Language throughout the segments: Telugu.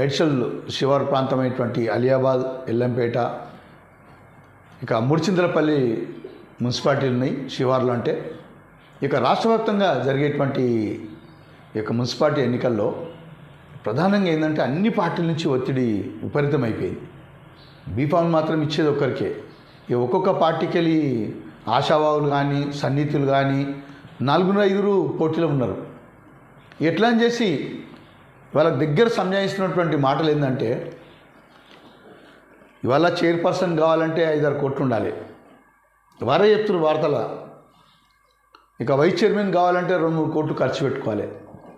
మేడ్చల్ శివారు ప్రాంతమైనటువంటి అలియాబాద్ ఎల్లంపేట ఇక ముడిచింద్రపల్లి మున్సిపాలిటీలు ఉన్నాయి శివార్లు అంటే. ఇక రాష్ట్రవ్యాప్తంగా జరిగేటువంటి ఈ యొక్క మున్సిపాలిటీ ఎన్నికల్లో ప్రధానంగా ఏంటంటే అన్ని పార్టీల నుంచి ఒత్తిడి విపరీతమైపోయింది. బీఫామ్ మాత్రం ఇచ్చేది ఒక్కరికే. ఇక ఒక్కొక్క పార్టీకి వెళ్ళి ఆశావాహులు కానీ సన్నిహితులు కానీ నలుగురు ఐదుగురు పోటీలో ఉన్నారు. ఎట్లా అని చేసి ఇవాళ దగ్గర సంజాయిస్తున్నటువంటి మాటలు ఏంటంటే ఇవాళ చైర్పర్సన్ కావాలంటే ఐదారు కోట్లు ఉండాలి. వారే చెప్తున్నారు వార్తల. ఇక వైస్ చైర్మన్ కావాలంటే రెండు మూడు కోట్లు ఖర్చు పెట్టుకోవాలి.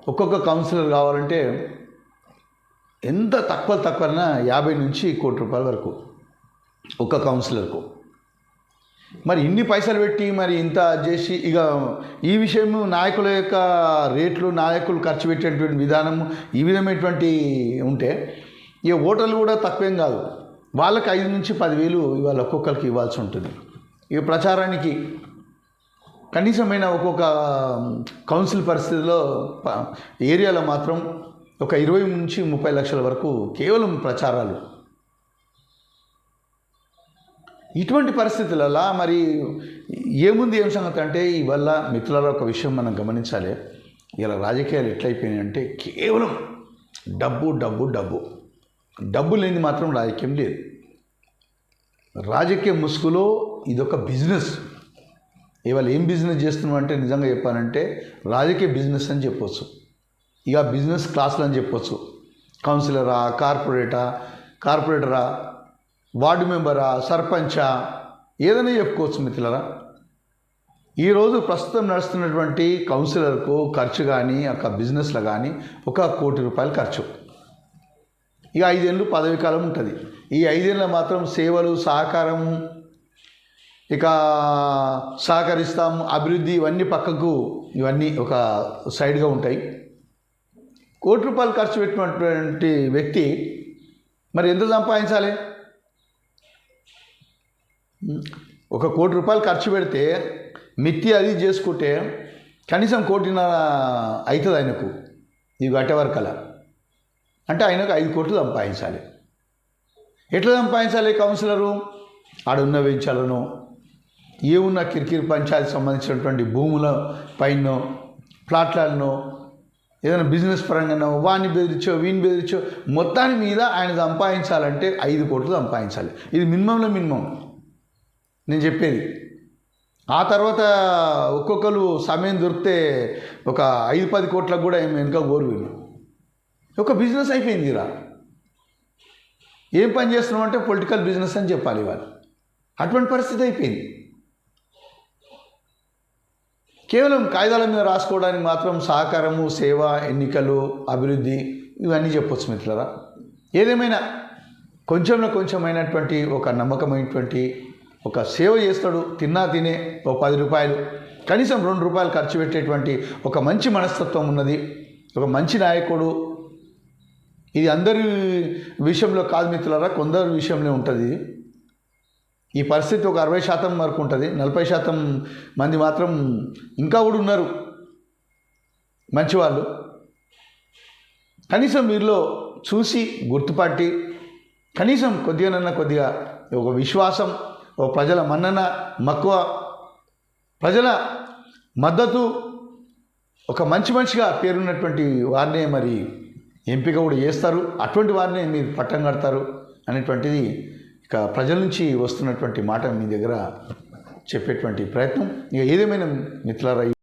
ఒక్కొక్క కౌన్సిలర్ కావాలంటే ఎంత తక్కువ తక్కువైనా యాభై నుంచి కోటి రూపాయల వరకు ఒక్క కౌన్సిలర్కు. మరి ఇన్ని పైసలు పెట్టి మరి ఇంత చేసి ఇక ఈ విషయం నాయకుల యొక్క రేట్లు నాయకులు ఖర్చు పెట్టేటువంటి విధానం ఈ విధమైనటువంటి ఉంటే ఇక ఓటర్లు కూడా తక్కువేం కాదు. వాళ్ళకి ఐదు నుంచి పదివేలు ఇవాళ ఒక్కొక్కరికి ఇవ్వాల్సి ఉంటుంది. ఇక ప్రచారానికి కనీసమైన ఒక్కొక్క కౌన్సిల్ పరిస్థితిలో ఏరియాలో మాత్రం ఒక ఇరవై నుంచి ముప్పై లక్షల వరకు కేవలం ప్రచారాలు ఇటువంటి పరిస్థితులలో మరి ఏముంది ఏం సంగతి అంటే ఇవల్ల మిత్రుల ఒక విషయం మనం గమనించాలి. ఇలా రాజకీయాలు ఎట్లయిపోయినాయంటే కేవలం డబ్బు డబ్బు డబ్బు. డబ్బు లేని మాత్రం రాజకీయం లేదు. రాజకీయ ముసుగులో ఇదొక బిజినెస్. ఇవాళ ఏం బిజినెస్ చేస్తున్నాం అంటే నిజంగా చెప్పాలంటే రాజకీయ బిజినెస్ అని చెప్పొచ్చు. ఇక బిజినెస్ క్లాసులు అని చెప్పొచ్చు. కౌన్సిలరా కార్పొరేటా కార్పొరేటరా వార్డు మెంబరా సర్పంచా? ఏదైనా చెప్పుకోవచ్చు మిత్రులరా. ఈరోజు ప్రస్తుతం నడుస్తున్నటువంటి కౌన్సిలర్కు ఖర్చు కానీ ఒక బిజినెస్లో కానీ ఒక కోటి రూపాయలు ఖర్చు. ఇక ఐదేళ్ళు పదవి కాలం ఉంటుంది. ఈ ఐదేళ్ళ మాత్రం సేవలు సహకారం ఇక సహకరిస్తాం అభివృద్ధి ఇవన్నీ పక్కకు ఇవన్నీ ఒక సైడ్గా ఉంటాయి. కోటి రూపాయలు ఖర్చు పెట్టినటువంటి వ్యక్తి మరి ఎంత సంపాదించాలి? ఒక కోటి రూపాయలు ఖర్చు పెడితే మిత్తి అది చేసుకుంటే కనీసం కోటిన్నర అవుతుంది ఆయనకు ఇది కట్టే అంటే ఆయనకు ఐదు కోట్లు సంపాదించాలి. ఎట్లా సంపాదించాలి కౌన్సిలరు? ఆడున్న వెంచాలను ఏమున్న కిరికిరి పంచాయతీ సంబంధించినటువంటి భూముల పైన ప్లాట్లను ఏదైనా బిజినెస్ పరంగానో వాడిని బెదిరించో వీని బెదిరించో మొత్తాన్ని మీద ఆయన సంపాదించాలంటే ఐదు కోట్లు సంపాదించాలి. ఇది మినిమంలో మినిమం. నేను చెప్పేది. ఆ తర్వాత ఒక్కొక్కరు సమయం దొరికితే ఒక ఐదు పది కోట్లకు కూడా ఏమి వెనుక గోరు ఒక బిజినెస్ అయిపోయింది ఇరా ఏం పని చేస్తున్నాం అంటే పొలిటికల్ బిజినెస్ అని చెప్పాలి వాళ్ళు అటువంటి పరిస్థితి అయిపోయింది. కేవలం కాగితాల మీద రాసుకోవడానికి మాత్రం సహకారము సేవ ఎన్నికలు అభివృద్ధి ఇవన్నీ చెప్పొచ్చు మిత్రులరా. ఏదేమైనా కొంచెంలో కొంచెమైనటువంటి ఒక నమ్మకమైనటువంటి ఒక సేవ చేస్తాడు తిన్నా తినే ఒక పది రూపాయలు. కనీసం రెండు రూపాయలు ఖర్చు పెట్టేటువంటి ఒక మంచి మనస్తత్వం ఉన్నది. ఒక మంచి నాయకుడు. ఇది అందరి విషయంలో కాదు మిత్రులరా కొందరి విషయంలో ఉంటుంది. ఈ పరిస్థితి ఒక అరవై శాతం వరకు ఉంటుంది. నలభై శాతం మంది మాత్రం ఇంకా కూడా ఉన్నారు. మంచివాళ్ళు. కనీసం వీరిలో చూసి గుర్తుపట్టి కనీసం కొద్దిగానన్నా కొద్దిగా ఒక విశ్వాసం ఓ ప్రజల మన్నన మక్కువ. ప్రజల మద్దతు ఒక మంచి మనిషిగా పేరున్నటువంటి వారినే మరి ఎంపిక కూడా చేస్తారు. అటువంటి వారినే మీరు పట్టం కడతారు అనేటువంటిది ఇక ప్రజల నుంచి వస్తున్నటువంటి మాట మీ దగ్గర చెప్పేటువంటి ప్రయత్నం. ఇక ఏదేమైనా మిత్రులారా